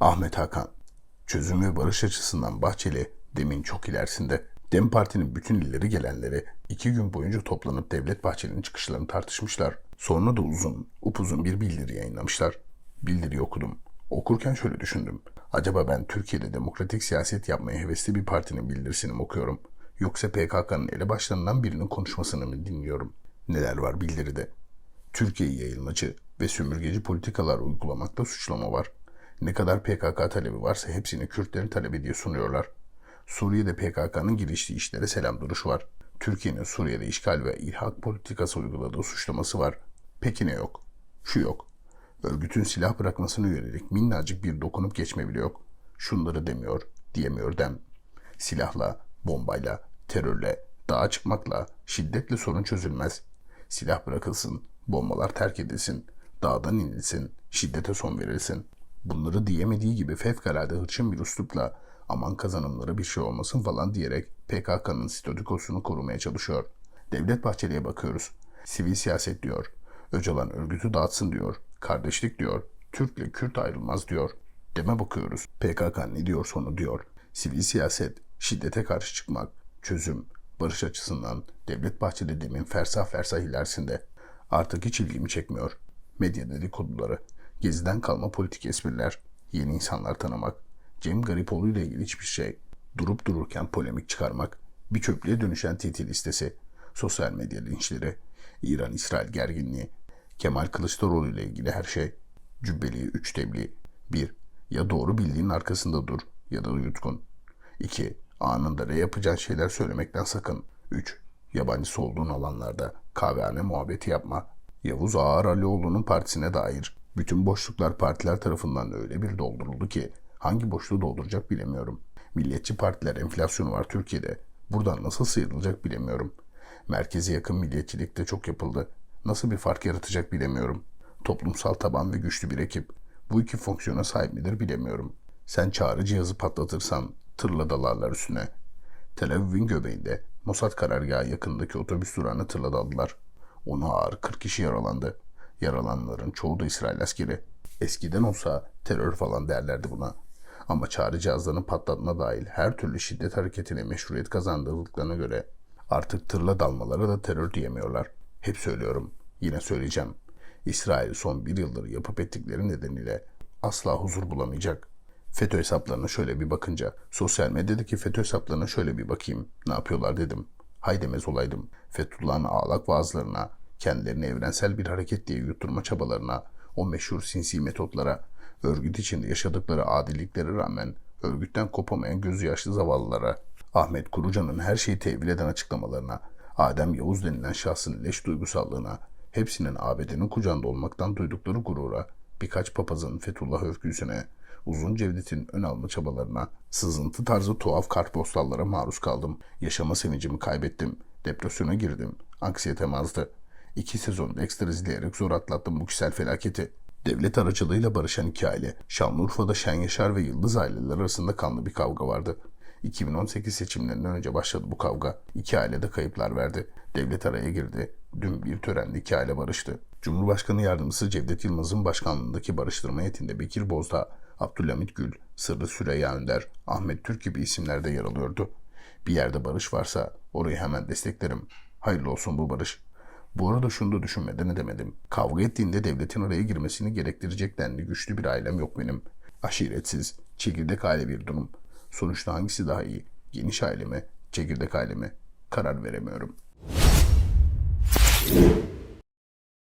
Ahmet Hakan. Çözüm ve barış açısından Bahçeli demin çok ilerisinde. Dem Parti'nin bütün illeri gelenleri iki gün boyunca toplanıp Devlet Bahçeli'nin çıkışlarını tartışmışlar. Sonra da uzun, upuzun bir bildiri yayınlamışlar. Bildiriyi okudum. Okurken şöyle düşündüm. Acaba ben Türkiye'de demokratik siyaset yapmaya hevesli bir partinin bildirisini mi okuyorum? Yoksa PKK'nın elebaşlarından birinin konuşmasını mı dinliyorum? Neler var bildiride? Türkiye'yi yayılmacı ve sömürgeci politikalar uygulamakta suçlama var. Ne kadar PKK talebi varsa hepsini Kürtlerin talebi diye sunuyorlar. Suriye'de PKK'nın giriştiği işlere selam duruşu var. Türkiye'nin Suriye'de işgal ve ilhak politikası uyguladığı suçlaması var. Peki ne yok? Şu yok. Örgütün silah bırakmasına yönelik minnacık bir dokunup geçme bile yok. Şunları demiyor, diyemiyor dem. Silahla, bombayla, terörle, dağa çıkmakla, şiddetle sorun çözülmez. Silah bırakılsın, bombalar terk edilsin, dağdan inilsin, şiddete son verilsin. Bunları diyemediği gibi fevkalade hırçın bir üslupla aman kazanımlara bir şey olmasın falan diyerek PKK'nın statükosunu korumaya çalışıyor. Devlet Bahçeli'ye bakıyoruz. Sivil siyaset diyor. Öcalan örgütü dağıtsın diyor. Kardeşlik diyor. Türk'le Kürt ayrılmaz diyor. Deme bakıyoruz. PKK ne diyor sonu diyor. Sivil siyaset, şiddete karşı çıkmak, çözüm, barış açısından Devlet Bahçeli demin fersah fersah ilerisinde. Artık hiç ilgimi çekmiyor. Medya dedikoduları, geziden kalma politik espriler, yeni insanlar tanımak, Cem Garipoğlu ile ilgili hiçbir şey, durup dururken polemik çıkarmak, bir çöplüğe dönüşen TT listesi, sosyal medya linçleri, İran-İsrail gerginliği, Kemal Kılıçdaroğlu ile ilgili her şey, cübbeli üç tebliğ. 1. Ya doğru bildiğin arkasında dur ya da yutkun. 2. Anında re yapacağın şeyler söylemekten sakın. 3. Yabancısı olduğun alanlarda kahvehane muhabbeti yapma. Yavuz Ağar Alioğlu'nun partisine dair bütün boşluklar partiler tarafından öyle bir dolduruldu ki hangi boşluğu dolduracak bilemiyorum. Milliyetçi partiler enflasyonu var Türkiye'de. Buradan nasıl sıyrılacak bilemiyorum. Merkeze yakın milliyetçilik de çok yapıldı. Nasıl bir fark yaratacak bilemiyorum. Toplumsal taban ve güçlü bir ekip. Bu iki fonksiyona sahip midir bilemiyorum. Sen çağrı cihazı patlatırsan tırla dalarlar üstüne. Tel Aviv'in göbeğinde Mossad karargahı yakındaki otobüs durağına tırla daldılar. Onu ağır 40 kişi yaralandı. Yaralananların çoğu da İsrail askeri. Eskiden olsa terör falan derlerdi buna. Ama çağrı cihazlarının patlatma dahil her türlü şiddet hareketine meşruiyet kazandırdıklarına göre artık tırla dalmalara da terör diyemiyorlar. Hep söylüyorum, yine söyleyeceğim. İsrail son bir yıldır yapıp ettikleri nedeniyle asla huzur bulamayacak. FETÖ hesaplarına şöyle bir bakınca, sosyal medyadaki FETÖ hesaplarına şöyle bir bakayım, ne yapıyorlar dedim. Hay demez olaydım. Fethullah'ın ağlak vaazlarına, kendilerini evrensel bir hareket diye yutturma çabalarına, o meşhur sinsi metotlara, örgüt içinde yaşadıkları adilliklere rağmen örgütten kopamayan gözü yaşlı zavallılara, Ahmet Kurucan'ın her şeyi tevil eden açıklamalarına, Adem Yavuz denilen şahsın leş duygusallığına, hepsinin ABD'nin kucağında olmaktan duydukları gurura, birkaç papazın Fethullah övgüsüne, uzun Cevdet'in ön alma çabalarına, sızıntı tarzı tuhaf kartpostallara maruz kaldım. Yaşama sevincimi kaybettim. Depresyona girdim. Anksiyetem azdı. İki sezon Dexter izleyerek zor atlattım bu kişisel felaketi. Devlet aracılığıyla barışan iki aile, Şanlıurfa'da Şen Yaşar ve Yıldız aileler arasında kanlı bir kavga vardı. 2018 seçimlerinden önce başladı bu kavga. İki aile de kayıplar verdi. Devlet araya girdi. Dün bir törende iki aile barıştı. Cumhurbaşkanı Yardımcısı Cevdet Yılmaz'ın başkanlığındaki barıştırma heyetinde Bekir Bozdağ, Abdülhamit Gül, Sırrı Süreyya Önder, Ahmet Türk gibi isimler de yer alıyordu. Bir yerde barış varsa orayı hemen desteklerim. Hayırlı olsun bu barış. Bu arada şunu da düşünmeden edemedim. Kavga ettiğinde devletin araya girmesini gerektirecek denli güçlü bir ailem yok benim. Aşiretsiz, çekirdek aile bir durum. Sonuçta hangisi daha iyi? Geniş aile mi, çekirdek aile mi? Karar veremiyorum.